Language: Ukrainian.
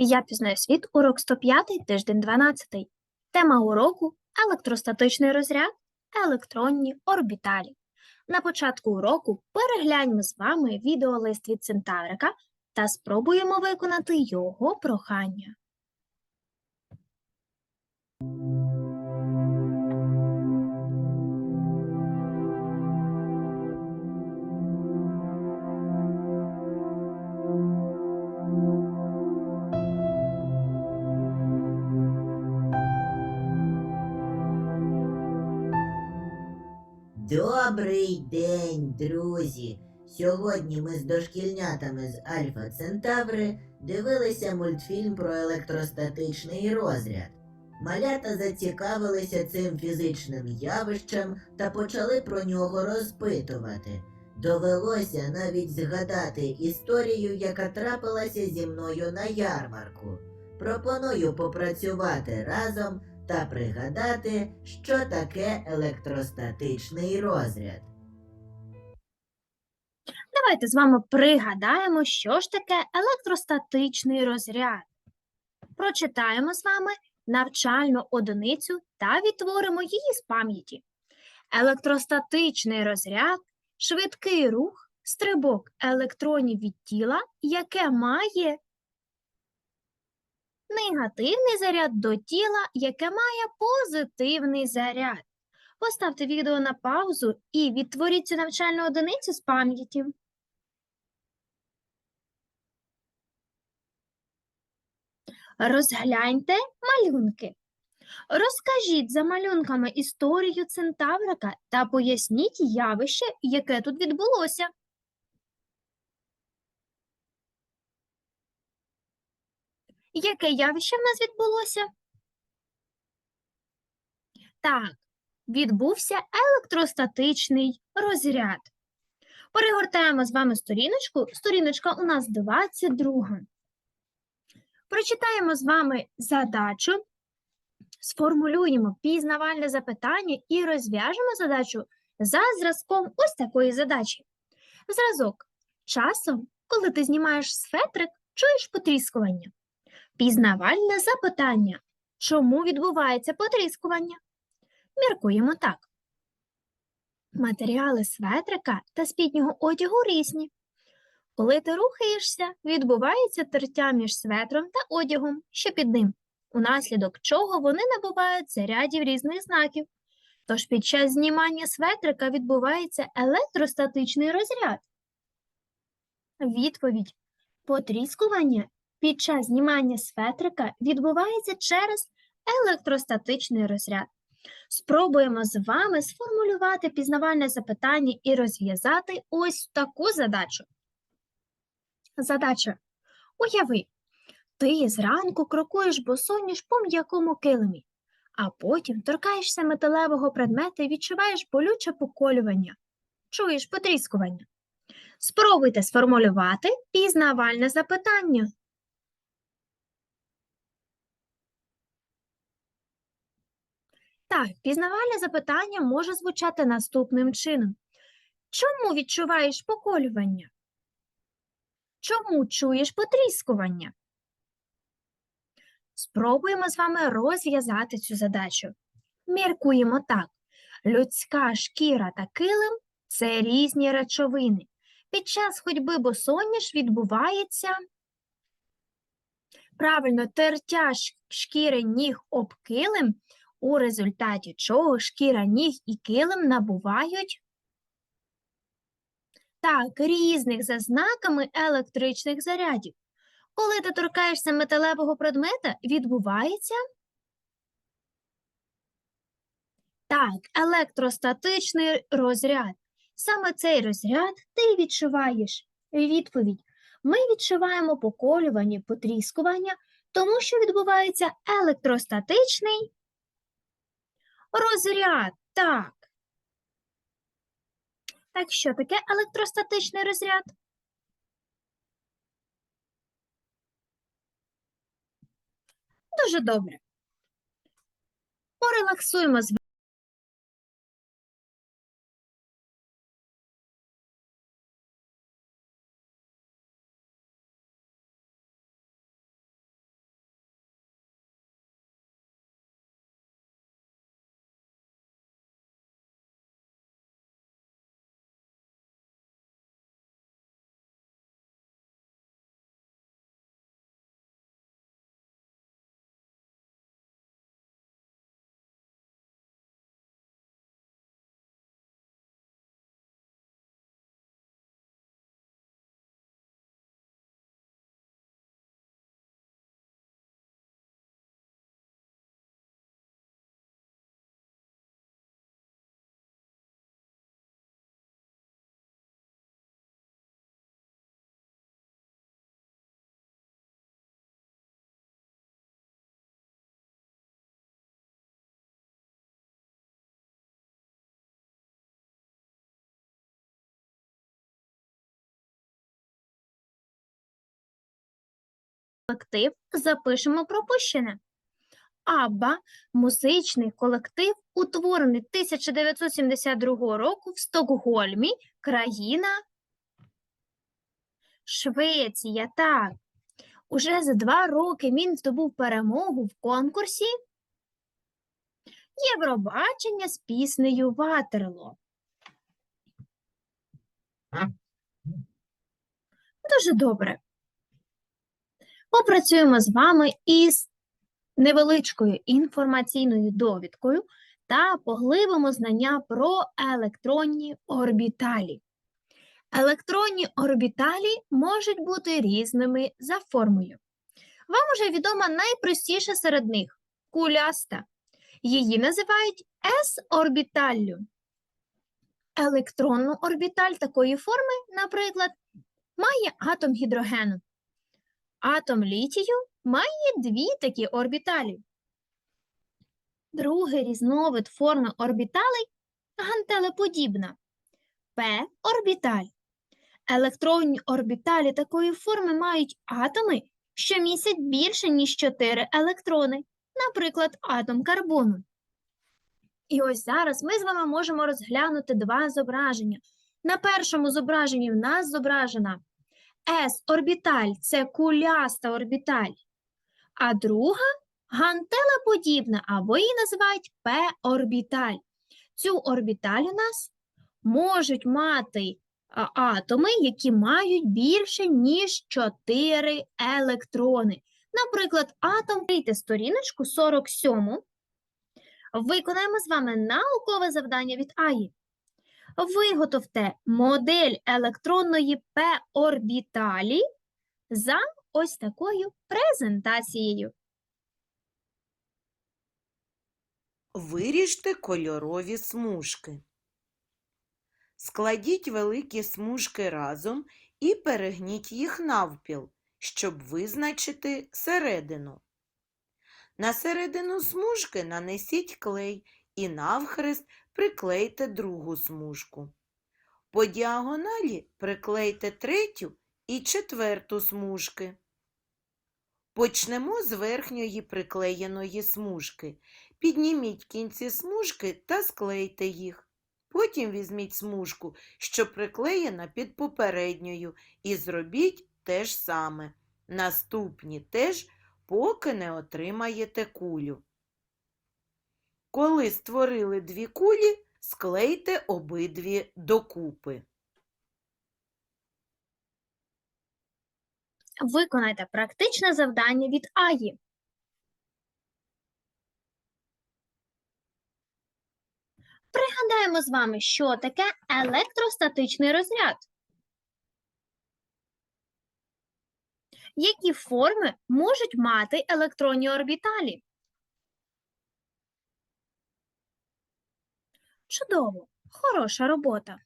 Я пізнаю світ, урок 105, тиждень 12. Тема уроку електростатичний розряд, електронні орбіталі. На початку уроку перегляньмо з вами відеолист від Центаврика та спробуємо виконати його прохання. Добрий день, друзі! Сьогодні ми з дошкільнятами з Альфа Центаври дивилися мультфільм про електростатичний розряд. Малята зацікавилися цим фізичним явищем та почали про нього розпитувати. Довелося навіть згадати історію, яка трапилася зі мною на ярмарку. Пропоную попрацювати разом та пригадати, що таке електростатичний розряд. Давайте з вами пригадаємо, що ж таке електростатичний розряд. Прочитаємо з вами навчальну одиницю та відтворимо її з пам'яті. Електростатичний розряд швидкий рух, стрибок електронів від тіла, яке має негативний заряд до тіла, яке має позитивний заряд. Поставте відео на паузу і відтворіть цю навчальну одиницю з пам'яті. Розгляньте малюнки. Розкажіть за малюнками історію центаврика та поясніть явище, яке тут відбулося. Яке явище в нас відбулося? Так, відбувся електростатичний розряд. Перегортаємо з вами сторіночку. Сторіночка у нас 22. Прочитаємо з вами задачу, сформулюємо пізнавальне запитання і розв'яжемо задачу за зразком ось такої задачі. Зразок. Часом, коли ти знімаєш сфетрик, чуєш потріскування. Пізнавальне запитання. Чому відбувається потріскування? Міркуємо так. Матеріали светрика та спіднього одягу різні. Коли ти рухаєшся, відбувається тертя між светром та одягом, що під ним, унаслідок чого вони набувають зарядів різних знаків. Тож під час знімання светрика відбувається електростатичний розряд. Відповідь. Потріскування під час знімання светрика відбувається через електростатичний розряд. Спробуємо з вами сформулювати пізнавальне запитання і розв'язати ось таку задачу. Задача. Уяви, ти зранку крокуєш босоніж по м'якому килимі, а потім торкаєшся металевого предмета і відчуваєш болюче поколювання. Чуєш потріскування. Спробуйте сформулювати пізнавальне запитання. Так, пізнавальне запитання може звучати наступним чином. Чому відчуваєш поколювання? Чому чуєш потріскування? Спробуємо з вами розв'язати цю задачу. Міркуємо так. Людська шкіра та килим – це різні речовини. Під час ходьби босоніж відбувається правильно тертя шкіри ніг об килим, у результаті чого шкіра ніг і килим набувають так, різних за знаками електричних зарядів. Коли ти торкаєшся металевого предмета, відбувається так, електростатичний розряд. Саме цей розряд ти відчуваєш. Відповідь. Ми відчуваємо поколювання, потріскування, тому що відбувається електростатичний розряд. Так. Так що таке електростатичний розряд? Дуже добре. Порелаксуємо з колектив запишемо пропущене. Абба – музичний колектив, утворений 1972 року в Стокгольмі, країна Швеція. Так. Уже за два роки він здобув перемогу в конкурсі Євробачення з піснею Ватерло. Дуже добре. Попрацюємо з вами із невеличкою інформаційною довідкою та поглибимо знання про електронні орбіталі. Електронні орбіталі можуть бути різними за формою. Вам уже відома найпростіша серед них куляста. Її називають S-орбіталлю. Електронну орбіталь такої форми, наприклад, має атом гідрогену. Атом літію має дві такі орбіталі. Другий різновид форми орбіталей гантелеподібна. P-орбіталь. Електронні орбіталі такої форми мають атоми, що містять більше, ніж 4 електрони, наприклад, атом карбону. І ось зараз ми з вами можемо розглянути два зображення. На першому зображенні в нас зображена S-орбіталь – це куляста орбіталь, а друга гантелеподібна, або її називають P-орбіталь. Цю орбіталь у нас можуть мати атоми, які мають більше, ніж 4 електрони. Наприклад, атом, відкрийте сторіночку 47. Виконаємо з вами наукове завдання від Аї. Виготовте модель електронної P-орбіталі за ось такою презентацією. Виріжте кольорові смужки. Складіть великі смужки разом і перегніть їх навпіл, щоб визначити середину. На середину смужки нанесіть клей і навхрест приклейте другу смужку. По діагоналі приклейте третю і четверту смужки. Почнемо з верхньої приклеєної смужки. Підніміть кінці смужки та склейте їх. Потім візьміть смужку, що приклеєна під попередньою, і зробіть те ж саме. Наступні теж, поки не отримаєте кулю. Коли створили дві кулі, склейте обидві докупи. Виконайте практичне завдання від Аї. Пригадаємо з вами, що таке електростатичний розряд. Які форми можуть мати електронні орбіталі? Чудово, хороша робота.